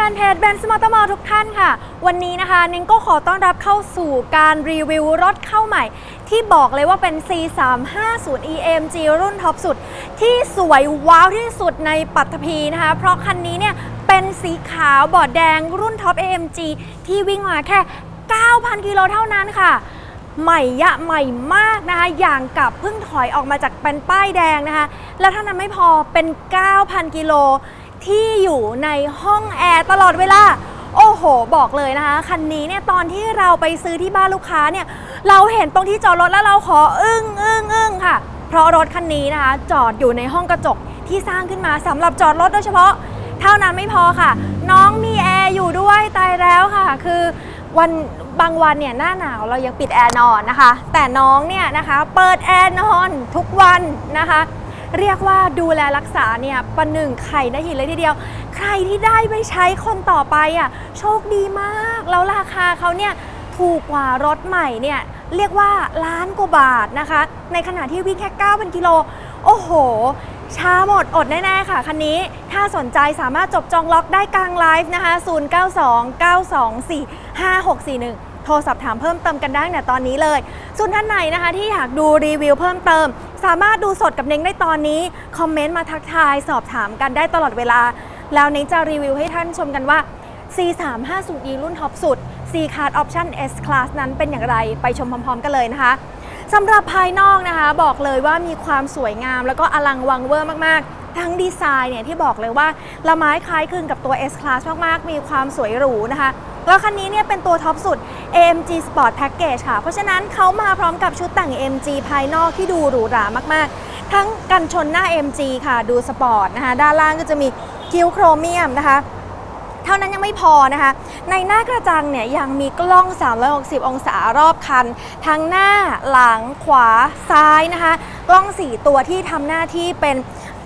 ฟนเพจเบนซ์มอเตอร์มอทุกท่านค่ะ วันนี้นะคะเน้งก็ขอต้อนรับเข้าสู่การรีวิวรถเข้าใหม่ ที่บอกเลยว่าเป็น C350 EMG รุ่นท็อปสุด ที่สวยว้าวที่สุดในปัตตภีนะคะ เพราะคันนี้เนี่ยเป็นสีขาวบอดแดงรุ่นท็อป AMG ที่วิ่งมาแค่ 9,000 กิโลเท่านั้นค่ะใหม่ยะใหม่มากนะคะ อย่างกับเพิ่งถอยออกมาจากเป็นป้ายแดงนะคะ แล้วเท่านั้นไม่พอเป็น 9,000 กิโล ที่อยู่ในห้องแอร์ตลอดเวลา โอ้โห บอกเลยนะคะ คันนี้เนี่ยตอนที่เราไปซื้อที่บ้านลูกค้าเนี่ย เราเห็นตรงที่จอดรถแล้วเราขออึ้งอึ้งอึ้งค่ะ เพราะรถคันนี้นะคะ จอดอยู่ในห้องกระจกที่สร้างขึ้นมาสำหรับจอดรถโดยเฉพาะ เท่านั้นไม่พอค่ะ น้องมีแอร์อยู่ด้วยตายแล้วค่ะ คือวันบางวันเนี่ยหน้าหนาวเรายังปิดแอร์นอนนะคะ แต่น้องเนี่ยนะคะ เปิดแอร์นอนทุกวันนะคะ เรียกว่าดูแลรักษาเนี่ยประหนึ่งไข่ได้หินเลยทีเดียว ใครที่ได้ไปใช้คนต่อไปอะโชคดีมาก แล้วราคาเขาเนี่ยถูกกว่ารถใหม่เนี่ยเรียกว่าล้านกว่าบาทนะคะ ในขณะที่วิ่งแค่9,000กิโล โอ้โห ช้าหมดอดแน่ ๆ ค่ะ คันนี้ถ้าสนใจสามารถจบจองล็อกได้กลางไลฟ์นะคะ 0929245641 โทรสอบถามเพิ่มเติมกันได้เนี่ยตอนนี้เลย ส่วนท่านไหนนะคะที่อยากดูรีวิวเพิ่มเติม สามารถดูสดกับเน้งได้ตอนนี้ คอมเมนต์มาทักทายสอบถามกันได้ตลอดเวลา แล้วเน้งจะรีวิวให้ท่านชมกันว่า C350E รุ่นท็อปสุด C Card Option S Class นั้นเป็นอย่างไรไปชมพร้อม ๆ กันเลยนะคะสำหรับภายนอกนะคะ บอกเลยว่ามีความสวยงาม แล้วก็อลังวังเวอร์มากๆ ทั้งดีไซน์เนี่ยที่บอกเลยว่าละไม้คล้ายคลึงกับตัว S Class มากๆ มีความสวยหรูนะคะ แล้วคันนี้เนี่ยเป็นตัวท็อปสุด AMG Sport Package ค่ะ เพราะฉะนั้นเขามาพร้อมกับชุดแต่ง AMG ภายนอกที่ดูหรูหรามากๆ ทั้งกันชนหน้า AMG ค่ะ ดูสปอร์ตนะคะ ด้านล่างก็จะมีคิ้วโครเมียมนะคะ เท่านั้นยังไม่พอนะคะ ในหน้ากระจังเนี่ยยังมีกล้อง 360 องศารอบคัน ทั้งหน้าหลังขวาซ้ายนะคะ กล้อง 4 ตัวที่ทำหน้าที่เป็น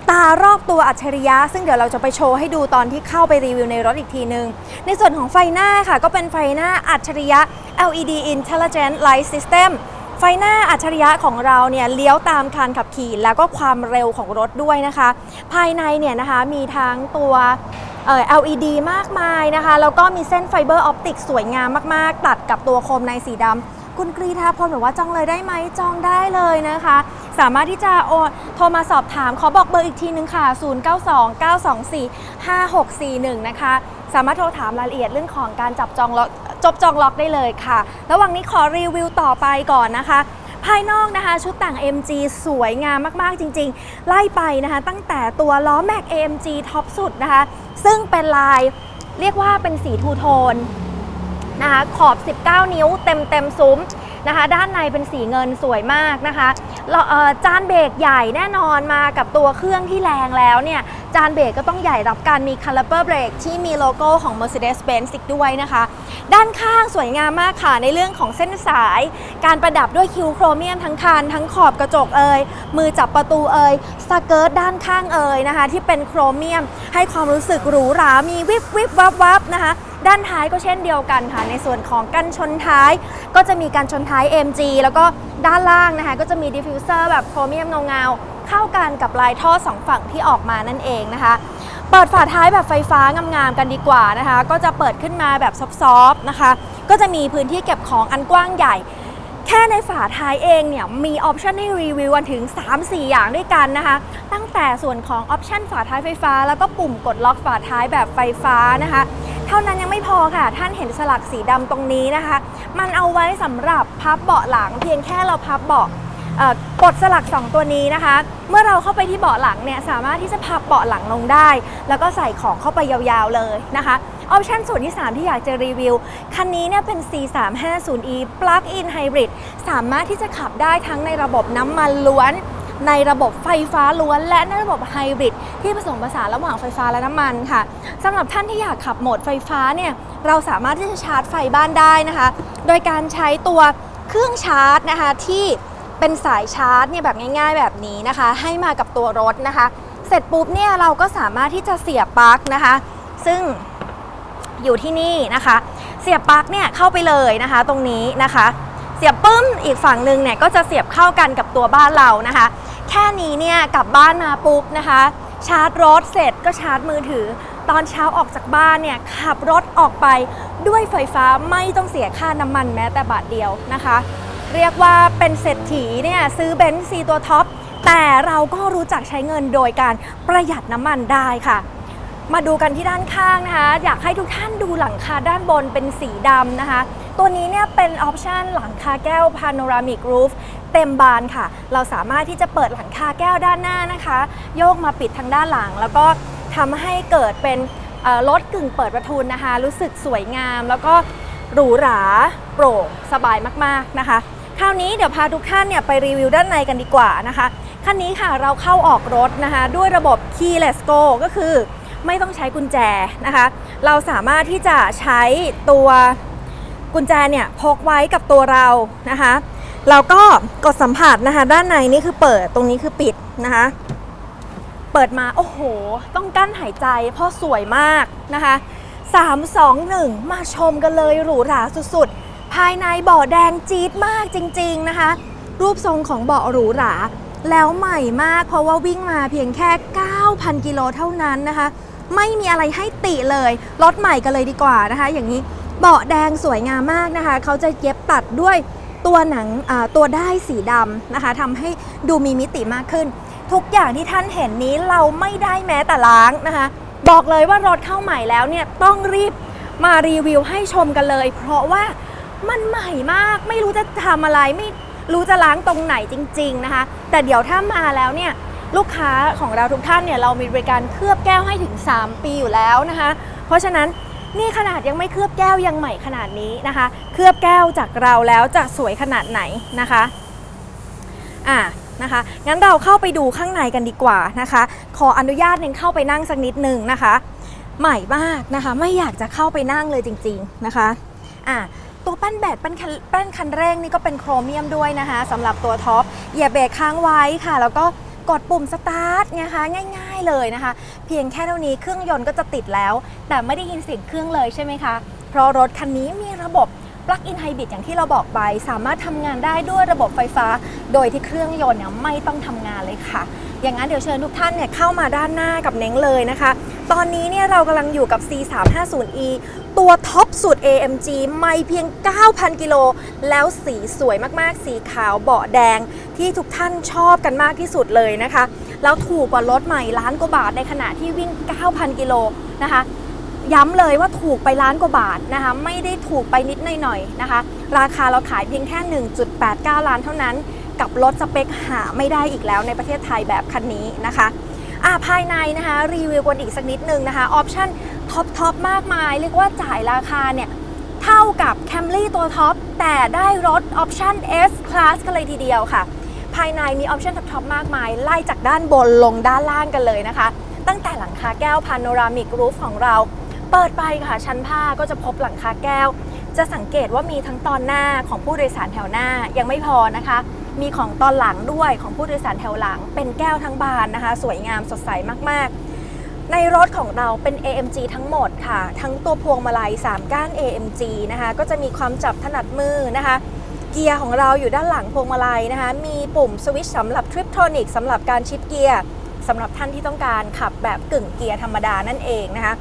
ตารอบตัวอัจฉริยะ ซึ่งเดี๋ยวเราจะไปโชว์ให้ดูตอนที่เข้าไปรีวิวในรถอีกทีนึง ในส่วนของไฟหน้าค่ะก็เป็นไฟหน้าอัจฉริยะ LED Intelligent Light System ไฟหน้าอัจฉริยะของเราเนี่ยเลี้ยวตามคันขับขี่ แล้วก็ความเร็วของรถด้วยนะคะ ภายในเนี่ยนะคะมีทั้งตัว LED มากมายนะคะ แล้วก็มีเส้นไฟเบอร์ออปติกสวยงามมาก ๆ ตัดกับตัวโคมในสีดำคุณกรีธาพลบอกว่าจองเลยได้ไหมจองได้เลยนะคะ สามารถที่จะโอนโทรมาสอบถาม ขอบอกเบอร์อีกทีนึงค่ะ 0929245641 นะคะ สามารถโทรถามรายละเอียดเรื่องของการจับจองล็อกจบจองล็อกได้เลยค่ะ ระหว่างนี้ขอรีวิวต่อไปก่อนนะคะภายนอกนะคะชุดแต่ง MG สวยงามมาก ๆ จริง ๆ ไล่ไปนะคะ ตั้งแต่ตัวล้อแม็ก AMG ท็อปสุดนะคะ ซึ่งเป็นลายเรียกว่าเป็นสีทูโทนนะคะขอบ 19 นิ้วเต็มเต็มซุ้ม นะคะ ด้านในเป็นสีเงินสวยมากนะคะจานเบรกใหญ่แน่นอนมากับตัวเครื่องที่แรงแล้วเนี่ยจานเบรกก็ต้องใหญ่รับการมี caliper brake ที่มีโลโก้ของ Mercedes-Benz อีกด้วยนะคะ ด้านข้างสวยงามมากค่ะในเรื่องของเส้นสาย การประดับด้วยคิวโครเมียมทั้งคันทั้งขอบกระจกเอ่ยมือจับประตูเอ่ยสเกิร์ตด้านข้างเอ่ยนะคะ ที่เป็นโครเมียมให้ความรู้สึกหรูหรา มีวิบวิบวับวับนะคะ ด้านท้ายก็เช่นเดียวกันค่ะ ในส่วนของกันชนท้ายก็จะมีการชนท้าย MG แล้วก็ด้านล่างนะคะก็จะมีดิฟฟิวเซอร์แบบโครเมียมเงาๆ เข้ากันกับลายท่อสองฝั่งที่ออกมานั่นเองนะคะ เปิดฝาท้ายแบบไฟฟ้างามๆกันดีกว่านะคะ ก็จะเปิดขึ้นมาแบบซอฟๆนะคะ ก็จะมีพื้นที่เก็บของอันกว้างใหญ่แค่ในฝาท้ายเองเนี่ยมีออปชันให้รีวิวกันถึง 3-4 อย่างด้วยกันนะคะ ตั้งแต่ส่วนของออปชันฝาท้ายไฟฟ้า แล้วก็ปุ่มกดล็อกฝาท้ายแบบไฟฟ้านะคะ เท่านั้นยังไม่พอค่ะ ท่านเห็นสลักสีดำตรงนี้นะคะ มันเอาไว้สำหรับพับเบาะหลัง เพียงแค่เราพับเบาะเอ่อกดสลัก 2 ตัวนี้นะคะ เมื่อเราเข้าไปที่เบาะหลังเนี่ยสามารถที่จะพับเบาะหลังลงได้ แล้วก็ใส่ของเข้าไปยาวๆเลยนะคะออปชันส่วนที่ 3 ที่อยากจะรีวิว คันนี้เนี่ยเป็น C350e Plug-in Hybrid สามารถที่จะขับได้ทั้งในระบบน้ำมันล้วน ในระบบไฟฟ้าล้วน และในระบบไฮบริดที่ผสมผสานระหว่างไฟฟ้าและน้ำมันค่ะสำหรับท่านที่อยากขับโหมดไฟฟ้าเนี่ยเราสามารถที่จะชาร์จไฟบ้านได้นะคะ โดยการใช้ตัวเครื่องชาร์จนะคะที่เป็นสายชาร์จเนี่ยแบบง่าย ๆ แบบนี้นะคะ ให้มากับตัวรถนะคะ เสร็จปุ๊บเนี่ยเราก็สามารถที่จะเสียบปลั๊กนะคะ ซึ่งอยู่ที่นี่นะคะ เสียบปลั๊กเนี่ยเข้าไปเลยนะคะ ตรงนี้นะคะ เสียบปึ้มอีกฝั่งหนึ่งเนี่ยก็จะเสียบเข้ากันกับตัวบ้านเรานะคะ ค่นี้เนี่ยกลับบ้านมาปุ๊บนะคะ ชาร์จรถเสร็จก็ชาร์จมือถือ ตอนเช้าออกจากบ้านเนี่ยขับรถออกไปด้วยไฟฟ้าไม่ต้องเสียค่าน้ำมันแม้แต่บาทเดียวนะคะ เรียกว่าเป็นเศรษฐีเนี่ยซื้อเบนซ์ซีตัวท็อปแต่เราก็รู้จักใช้เงินโดยการประหยัดน้ำมันได้ค่ะ มาดูกันที่ด้านข้างนะคะ อยากให้ทุกท่านดูหลังคาด้านบนเป็นสีดำนะคะ ตัวนี้เนี่ยเป็นออปชันหลังคาแก้วพาโนรามิกรูฟ เต็มบานค่ะ เราสามารถที่จะเปิดหลังคาแก้วด้านหน้านะคะ โยกมาปิดทางด้านหลัง แล้วก็ทำให้เกิดเป็นรถกึ่งเปิดประทุนนะคะ รู้สึกสวยงาม แล้วก็หรูหราโปร่งสบายมากๆนะคะคราวนี้เดี๋ยวพาทุกท่านเนี่ยไปรีวิวด้านในกันดีกว่านะคะคันนี้ค่ะเราเข้าออกรถนะคะ ด้วยระบบ Keyless Go ก็คือไม่ต้องใช้กุญแจนะคะ เราสามารถที่จะใช้ตัวกุญแจเนี่ยพกไว้กับตัวเรานะคะ แล้วก็กดสัมผัสนะคะ ด้านในนี่คือเปิดตรงนี้คือปิดนะคะ เปิดมาโอ้โห ต้องกั้นหายใจเพราะสวยมากนะคะ3 2 1 มาชมกันเลยหรูหราสุดๆ ภายในเบาะแดงจี๊ดมากจริง ๆนะคะ รูปทรงของเบาะหรูหรา แล้วใหม่มากเพราะว่าวิ่งมาเพียงแค่ 9,000 กิโลเท่านั้นนะคะ ไม่มีอะไรให้ติเลย รถใหม่กันเลยดีกว่านะคะ อย่างนี้เบาะแดงสวยงามมากนะคะ เขาจะเย็บตัดด้วย ตัวหนังตัวได้สีดำนะคะทำให้ดูมีมิติมากขึ้น ทุกอย่างที่ท่านเห็นนี้เราไม่ได้แม้แต่ล้างนะคะ บอกเลยว่ารถเข้าใหม่แล้วเนี่ยต้องรีบมารีวิวให้ชมกันเลย เพราะว่ามันใหม่มากไม่รู้จะทำอะไรไม่รู้จะล้างตรงไหนจริง ๆนะคะ แต่เดี๋ยวถ้ามาแล้วเนี่ยลูกค้าของเราทุกท่านเนี่ยเรามีบริการเคลือบแก้วให้ถึง 3 ปีอยู่แล้วนะคะ เพราะฉะนั้น นี่ขนาดยังไม่เคลือบแก้วยังใหม่ขนาดนี้นะคะ เคลือบแก้วจากเราแล้วจะสวยขนาดไหนนะคะอะนะคะงั้นเราเข้าไปดูข้างในกันดีกว่านะคะ ขออนุญาตเน้นเข้าไปนั่งสักนิดหนึ่งนะคะ ใหม่มากนะคะ ไม่อยากจะเข้าไปนั่งเลยจริง ๆนะคะอะตัวแป้นแบตแป้นคันแป้นคันเร่งนี่ก็เป็นโครเมียมด้วยนะคะสำหรับตัวท็อปเหยียบเบรกค้างไว้ค่ะ แล้วก็ กดปุ่มสตาร์ทนะคะง่ายๆเลยนะคะ เพียงแค่เท่านี้เครื่องยนต์ก็จะติดแล้ว แต่ไม่ได้ยินเสียงเครื่องเลยใช่ไหมคะ เพราะรถคันนี้มีระบบปลั๊กอินไฮบริดอย่างที่เราบอกไป สามารถทำงานได้ด้วยระบบไฟฟ้า โดยที่เครื่องยนต์เนี่ยไม่ต้องทำงานเลยค่ะ อย่างนั้นเดี๋ยวเชิญทุกท่านเนี่ยเข้ามาด้านหน้ากับเน้งเลยนะคะ ตอนนี้เนี่ยเรากำลังอยู่กับ C350e ตัวท็อปสุด AMG ไม่เพียง 9,000 กิโล แล้วสีสวยมากๆ สีขาวเบาะแดงที่ทุกท่านชอบกันมากที่สุดเลยนะคะ แล้วถูกกว่ารถใหม่ล้านกว่าบาทในขณะที่วิ่ง 9,000 กิโลนะคะย้ำเลยว่าถูกไปล้านกว่าบาทนะคะ ไม่ได้ถูกไปนิดหน่อยๆนะคะ ราคาเราขายเพียงแค่ 1.89 ล้านเท่านั้น กับรถสเปคหาไม่ได้อีกแล้วในประเทศไทยแบบคันนี้นะคะอ่าภายในนะคะรีวิวกันอีกสักนิดนึงนะคะออปชั่นท็อปท็อปมากมาย เรียกว่าจ่ายราคาเนี่ยเท่ากับ Camry ตัวท็อปแต่ได้รถออปชั่น S Class กันเลยทีเดียวค่ะ ภายในมีออปชั่นท็อปๆมากมาย ไล่จากด้านบนลงด้านล่างกันเลยนะคะ ตั้งแต่หลังคาแก้วพาโนรามิกรูฟของเรา เปิดไปค่ะชั้นผ้าก็จะพบหลังคาแก้ว จะสังเกตว่ามีทั้งตอนหน้าของผู้โดยสารแถวหน้ายังไม่พอนะคะ มีของตอนหลังด้วยของผู้โดยสารแถวหลัง เป็นแก้วทั้งบานนะคะ สวยงามสดใสมากๆ ในรถของเราเป็น AMG ทั้งหมดค่ะ ทั้งตัวพวงมาลัย 3 ก้าน AMG นะคะ ก็จะมีความจับถนัดมือนะคะ เกียร์ของเราอยู่ด้านหลังพวงมาลัยนะคะ มีปุ่มสวิตช์สำหรับทริปโทนิกสำหรับการชิปเกียร์สำหรับท่านที่ต้องการขับแบบกึ่งเกียร์ธรรมดานั่นเองนะคะ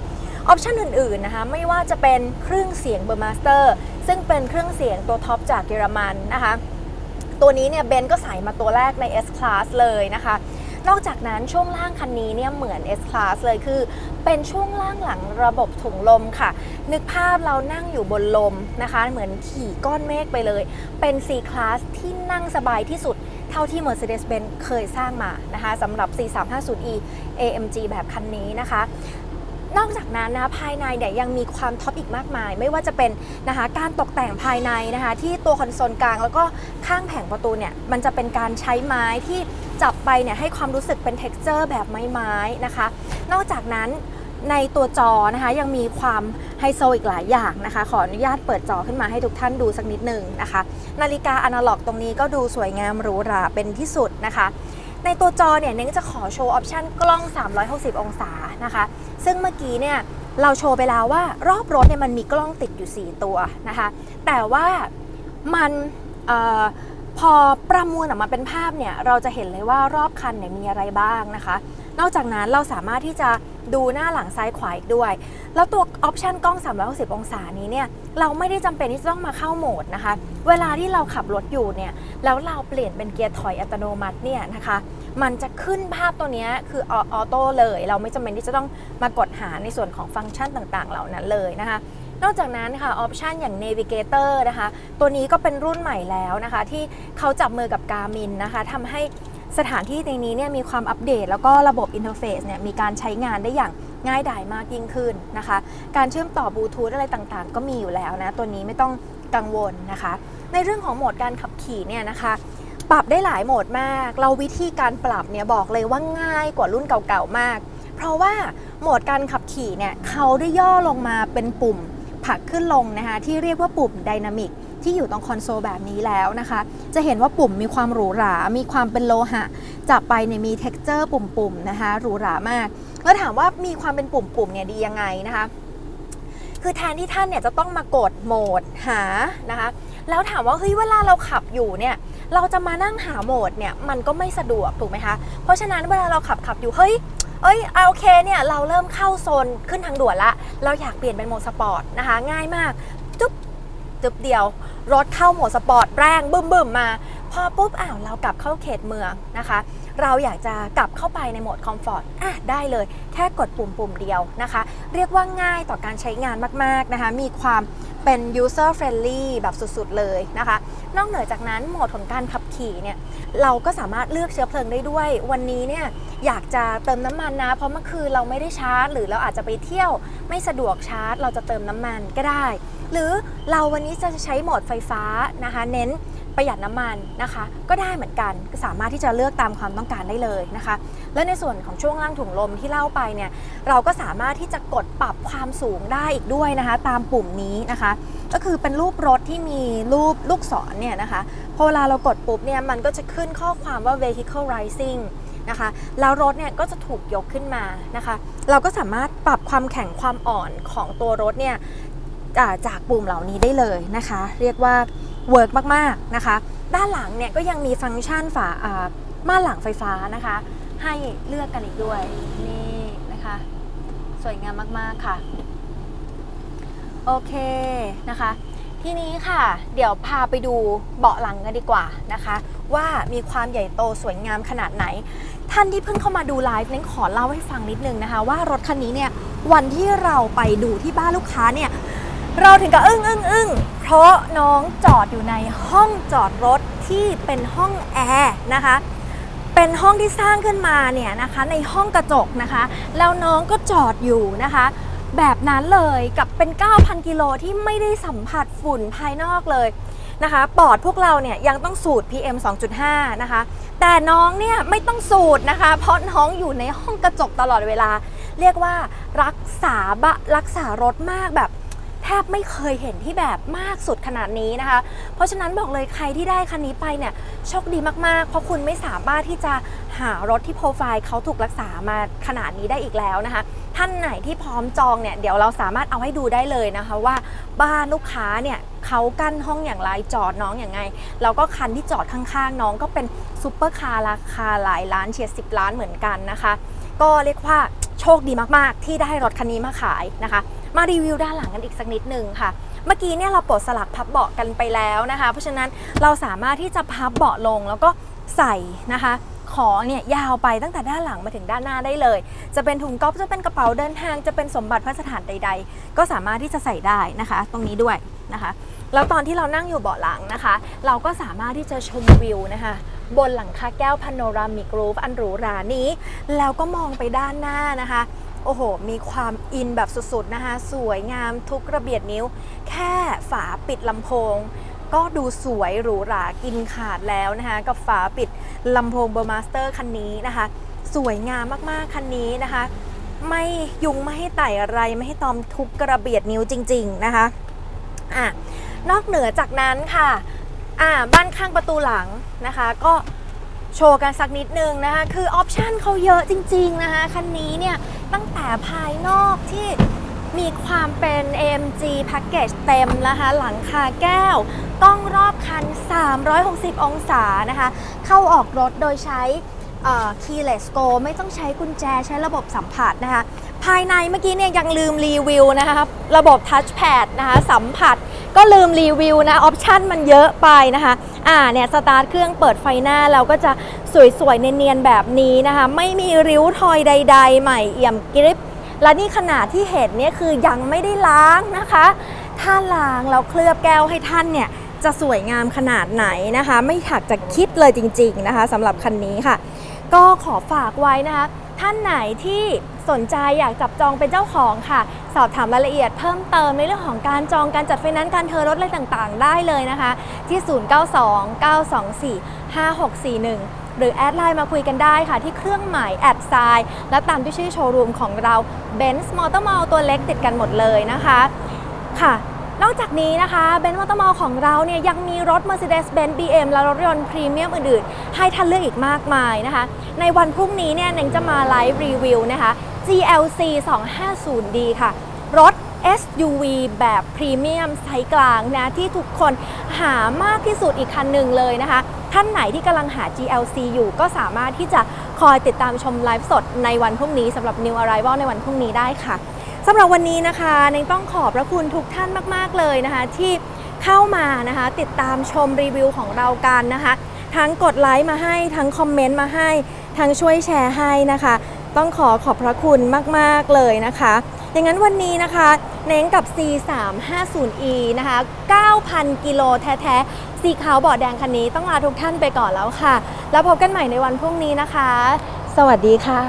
ออปชันอื่นๆนะคะไม่ว่าจะเป็นเครื่องเสียงเบอร์มาสเตอร์ซึ่งเป็นเครื่องเสียงตัวท็อปจากเยอรมันนะคะ ตัวนี้เนี่ยเบนก็ใส่มาตัวแรกใน S Class เลยนะคะ นอกจากนั้นช่วงล่างคันนี้เนี่ยเหมือน S Class เลยคือ เป็นช่วงล่างหลังระบบถุงลมค่ะ นึกภาพเรานั่งอยู่บนลมนะคะ เหมือนขี่ก้อนเมฆไปเลย เป็น C Class ที่นั่งสบายที่สุดเท่าที่ Mercedes-Benz เคยสร้างมานะคะสำหรับ C350e AMG แบบคันนี้นะคะ นอกจากนั้นนะภายในเนี่ยยังมีความท็อปอีกมากมาย ไม่ว่าจะเป็นนะคะการตกแต่งภายในนะคะที่ตัวคอนโซลกลาง แล้วก็ข้างแผงประตูเนี่ยมันจะเป็นการใช้ไม้ที่จับไปเนี่ยให้ความรู้สึกเป็น t e x t อร์แบบไม้ๆนะคะ นอกจากนั้นในตัวจอนะคะยังมีความไฮโซอีกหลายอย่างนะคะ ขออนุญาตเปิดจอขึ้นมาให้ทุกท่านดูสักนิดหนึ่งนะคะ นาฬิกาอนาล็อกตรงนี้ก็ดูสวยงามหรูหราเป็นที่สุดนะคะ ในตัวจอเนี่ยเน้งจะขอโชว์ออปชันกล้อง 360 องศานะคะ ซึ่งเมื่อกี้เนี่ยเราโชว์ไปแล้วว่ารอบรถเนี่ยมันมีกล้องติดอยู่ 4 ตัวนะคะ แต่ว่ามันออพอประมวลออกมาเป็นภาพเนี่ยเราจะเห็นเลยว่ารอบคันเนี่ยมีอะไรบ้างนะคะ นอกจากนั้นเราสามารถที่จะ ดูหน้าหลังซ้ายขวาอีกด้วย แล้วตัวออปชันกล้อง 360 องศานี้เนี่ย เราไม่ได้จำเป็นที่จะต้องมาเข้าโหมดนะคะ เวลาที่เราขับรถอยู่เนี่ย แล้วเราเปลี่ยนเป็นเกียร์ถอยอัตโนมัติเนี่ยนะคะ มันจะขึ้นภาพตัวนี้คือออโต้เลย เราไม่จำเป็นที่จะต้องมากดหาในส่วนของฟังก์ชันต่างๆ เหล่านั้นเลยนะคะนอกจากนั้นค่ะออปชันอย่าง Navigator นะคะ ตัวนี้ก็เป็นรุ่นใหม่แล้วนะคะ ที่เขาจับมือกับ Garmin นะคะทำให้ สถานที่ในนี้เนี่ยมีความอัปเดต แล้วก็ระบบอินเทอร์เฟซเนี่ยมีการใช้งานได้อย่างง่ายดายมากยิ่งขึ้นนะคะ การเชื่อมต่อบลูทูธอะไรต่างๆ ก็มีอยู่แล้วนะ ตัวนี้ไม่ต้องกังวลนะคะ ในเรื่องของโหมดการขับขี่เนี่ยนะคะ ปรับได้หลายโหมดมาก เราวิธีการปรับเนี่ยบอกเลยว่าง่ายกว่ารุ่นเก่าๆมาก เพราะว่าโหมดการขับขี่เนี่ยเขาได้ย่อลงมาเป็นปุ่มผลักขึ้นลงนะคะที่เรียกว่าปุ่มไดนามิก ที่อยู่ตรงคอนโซลแบบนี้แล้วนะคะ จะเห็นว่าปุ่มมีความหรูหรา มีความเป็นโลหะ จับไปเนี่ยมี t e x t อร์ปุ่มๆนะคะ หรูหรามาก แล้วถามว่ามีความเป็นปุ่มๆเนี่ยดียังไงนะคะ คือแทนที่ท่านเนี่ยจะต้องมากดโหมดหานะคะ แล้วถามว่าเฮ้ยเวลาเราขับอยู่เนี่ยเราจะมานั่งหาโหมดเนี่ยมันก็ไม่สะดวกถูกไหมคะ เพราะฉะนั้นเวลาเราขับขับอยู่เฮ้ยเอ้ยโอเคเนี่ยเราเริ่มเข้าโซนขึ้นทางด่วนละ เราอยากเปลี่ยนเป็นโหมดสปอร์ตนะคะ ง่ายมากจุ๊บ จุ๊บเดียว รถเข้าโหมดสปอร์ตแรงบึ้มบึมมา พอปุ๊บอ้าวเรากลับเข้าเขตเมืองนะคะ เราอยากจะกลับเข้าไปในโหมดคอมฟอร์ตอะได้เลย แค่กดปุ่มปุ่มเดียวนะคะ เรียกว่าง่ายต่อการใช้งานมาก ๆนะคะ มีความเป็น user friendly แบบสุดๆ เลยนะคะ นอกเหนือจากนั้นโหมดของการขับขี่เนี่ย เราก็สามารถเลือกเชื้อเพลิงได้ด้วย วันนี้เนี่ยอยากจะเติมน้ำมันนะ เพราะเมื่อคืนเราไม่ได้ชาร์จ หรือเราอาจจะไปเที่ยวไม่สะดวกชาร์จ เราจะเติมน้ำมันก็ได้ หรือเราวันนี้จะใช้โหมดไฟฟ้านะคะ เน้นประหยัดน้ำมันนะคะ ก็ได้เหมือนกันก็สามารถที่จะเลือกตามความต้องการได้เลยนะคะ และในส่วนของช่วงล่างถุงลมที่เล่าไปเนี่ยเราก็สามารถที่จะกดปรับความสูงได้อีกด้วยนะคะ ตามปุ่มนี้นะคะ ก็คือเป็นรูปรถที่มีรูปลูกศรเนี่ยนะคะพอเวลาเรากดปุ๊บเนี่ยมันก็จะขึ้นข้อความว่า vehicle rising นะคะแล้วรถเนี่ยก็จะถูกยกขึ้นมานะคะ เราก็สามารถปรับความแข็งความอ่อนของตัวรถเนี่ย จากปุ่มเหล่านี้ได้เลยนะคะ เรียกว่าเวิร์กมากๆนะคะ ด้านหลังเนี่ยก็ยังมีฟังก์ชันฝาม่านหลังไฟฟ้านะคะ ให้เลือกกันอีกด้วยนี่นะคะ สวยงามมากๆค่ะ โอเคนะคะทีนี้ค่ะ เดี๋ยวพาไปดูเบาะหลังกันดีกว่านะคะ ว่ามีความใหญ่โตสวยงามขนาดไหน ท่านที่เพิ่งเข้ามาดูไลฟ์เน้นขอเล่าให้ฟังนิดนึงนะคะ ว่ารถคันนี้เนี่ยวันที่เราไปดูที่บ้านลูกค้าเนี่ย เราถึงกับอึ้งอึ้งอึ้งเพราะน้องจอดอยู่ในห้องจอดรถที่เป็นห้องแอร์นะคะ เป็นห้องที่สร้างขึ้นมาเนี่ยนะคะในห้องกระจกนะคะ แล้วน้องก็จอดอยู่นะคะ แบบนั้นเลยกับเป็น 9,000 กิโลที่ไม่ได้สัมผัสฝุ่นภายนอกเลยนะคะ ปอดพวกเราเนี่ยยังต้องสูด PM 2.5 นะคะ แต่น้องเนี่ยไม่ต้องสูดนะคะ เพราะน้องอยู่ในห้องกระจกตลอดเวลา เรียกว่ารักษาบะรักษารถมากแบบ แทบไม่เคยเห็นที่แบบมากสุดขนาดนี้นะคะ เพราะฉะนั้นบอกเลยใครที่ได้คันนี้ไปเนี่ยโชคดีมากๆ เพราะคุณไม่สามารถที่จะหารถที่โปรไฟล์เขาถูกรักษามาขนาดนี้ได้อีกแล้วนะคะ ท่านไหนที่พร้อมจองเนี่ยเดี๋ยวเราสามารถเอาให้ดูได้เลยนะคะว่าบ้านลูกค้าเนี่ยเขากั้นห้องอย่างไรจอดน้องอย่างไง แล้วก็คันที่จอดข้างๆ น้องก็เป็นซูเปอร์คาร์ราคาหลายล้านเฉียดสิบล้านเหมือนกันนะคะ ก็เรียกว่าโชคดีมากๆ ที่ได้รถคันนี้มาขายนะคะ มารีวิวด้านหลังกันอีกสักนิดหนึ่งค่ะ เมื่อกี้เนี่ยเราปลดสลักพับเบาะกันไปแล้วนะคะ เพราะฉะนั้นเราสามารถที่จะพับเบาะลงแล้วก็ใส่นะคะของเนี่ยยาวไปตั้งแต่ด้านหลังมาถึงด้านหน้าได้เลย จะเป็นถุงก๊อฟจะเป็นกระเป๋าเดินทาง จะเป็นสมบัติพระสถานใด ๆ ก็สามารถที่จะใส่ได้นะคะ ตรงนี้ด้วยนะคะ แล้วตอนที่เรานั่งอยู่เบาะหลังนะคะ เราก็สามารถที่จะชมวิวนะคะ บนหลังคาแก้วพาโนรามิกรูฟอันหรูหรานี้ แล้วก็มองไปด้านหน้านะคะ โอ้โห มีความอินแบบสุดๆนะคะ สวยงามทุกระเบียดนิ้ว แค่ฝาปิดลำโพง ก็ดูสวยหรูหรากินขาดแล้วนะคะ กับฝาปิดลำโพงเบอร์มาสเตอร์คันนี้นะคะ สวยงามมากๆคันนี้นะคะ ไม่ยุงไม่ให้ไต่อะไรไม่ให้ตอมทุกกระเบียดนิ้วจริง ๆนะคะอะนอกเหนือจากนั้นค่ะอ่าบ้านข้างประตูหลังนะคะ ก็โชว์กันสักนิดนึงนะคะ คือออปชันเขาเยอะจริง ๆ นะคะ คันนี้เนี่ย ตั้งแต่ภายนอกที่มีความเป็น AMG Package เต็มนะคะหลังคาแก้ว กล้องรอบคัน 360 องศานะคะ เข้าออกรถโดยใช้ keyless go ไม่ต้องใช้กุญแจใช้ระบบสัมผัสนะคะ ภายในเมื่อกี้เนี่ยยังลืมรีวิวนะคะระบบ touchpad นะคะสัมผัสก็ลืมรีวิวนะออปชันมันเยอะไปนะคะ อ่าเนี่ยสตาร์ทเครื่องเปิดไฟหน้าเราก็จะสวยๆเนียนๆแบบนี้นะคะ ไม่มีริ้วทอยใด ๆ ใหม่เอี่ยมกริบและนี่ขนาดที่เห็นเนี่ยคือยังไม่ได้ล้างนะคะ ถ้าล้างแล้วเคลือบแก้วให้ท่านเนี่ยจะสวยงามขนาดไหนนะคะ ไม่ถักจะคิดเลยจริง ๆนะคะสำหรับคันนี้ค่ะ ก็ขอฝากไว้นะคะ ท่านไหนที่สนใจอยากจับจองเป็นเจ้าของค่ะ สอบถามรายละเอียดเพิ่มเติมในเรื่องของการจองการจัดไฟแนนซ์การเทอรถอะไรต่างๆ ได้เลยนะคะ ที่ 0929245641หรือแอดไลน์มาคุยกันได้ค่ะ ที่เครื่องหมายแอดไซน์และตามที่ชื่อโชว์รูมของเรา Benz Motor Mall ตัวเล็กติดกันหมดเลยนะคะค่ะ นอกจากนี้นะคะเบนซ์มอเตอร์มอลของเราเนี่ยยังมีรถ Mercedes-Benz BM และรถยนต์พรีเมียมอื่นๆ ให้ท่านเลือกอีกมากมายนะคะ ในวันพรุ่งนี้เนี่ยเนงจะมาไลฟ์รีวิวนะคะ GLC 250D ค่ะ รถ SUV แบบพรีเมียมไซส์กลางนะที่ทุกคนหามากที่สุดอีกคันหนึ่งเลยนะคะ ท่านไหนที่กำลังหา GLC อยู่ก็สามารถที่จะคอยติดตามชมไลฟ์สดในวันพรุ่งนี้สำหรับ New Arrival ในวันพรุ่งนี้ได้ค่ะสำหรับวันนี้นะคะเนงต้องขอบพระคุณทุกท่านมาก ๆ เลยนะคะ ที่เข้ามานะคะ ติดตามชมรีวิวของเรากันนะคะ ทั้งกดไลค์มาให้ทั้งคอมเมนต์มาให้ ทั้งช่วยแชร์ให้นะคะ ต้องขอขอบพระคุณมาก ๆ เลยนะคะอย่างนั้นวันนี้นะคะเน้งกับ C350E นะคะ 9,000 กิโลแท้ๆ สีขาวเบาะแดงคันนี้ต้องลาทุกท่านไปก่อนแล้วค่ะ แล้วพบกันใหม่ในวันพรุ่งนี้นะคะ สวัสดีค่ะ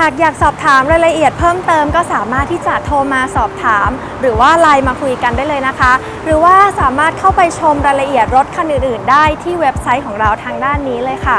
หากอยากสอบถามรายละเอียดเพิ่มเติมก็สามารถที่จะโทรมาสอบถาม หรือว่าไลน์มาคุยกันได้เลยนะคะ หรือว่าสามารถเข้าไปชมรายละเอียดรถคันอื่นๆ ได้ที่เว็บไซต์ของเราทางด้านนี้เลยค่ะ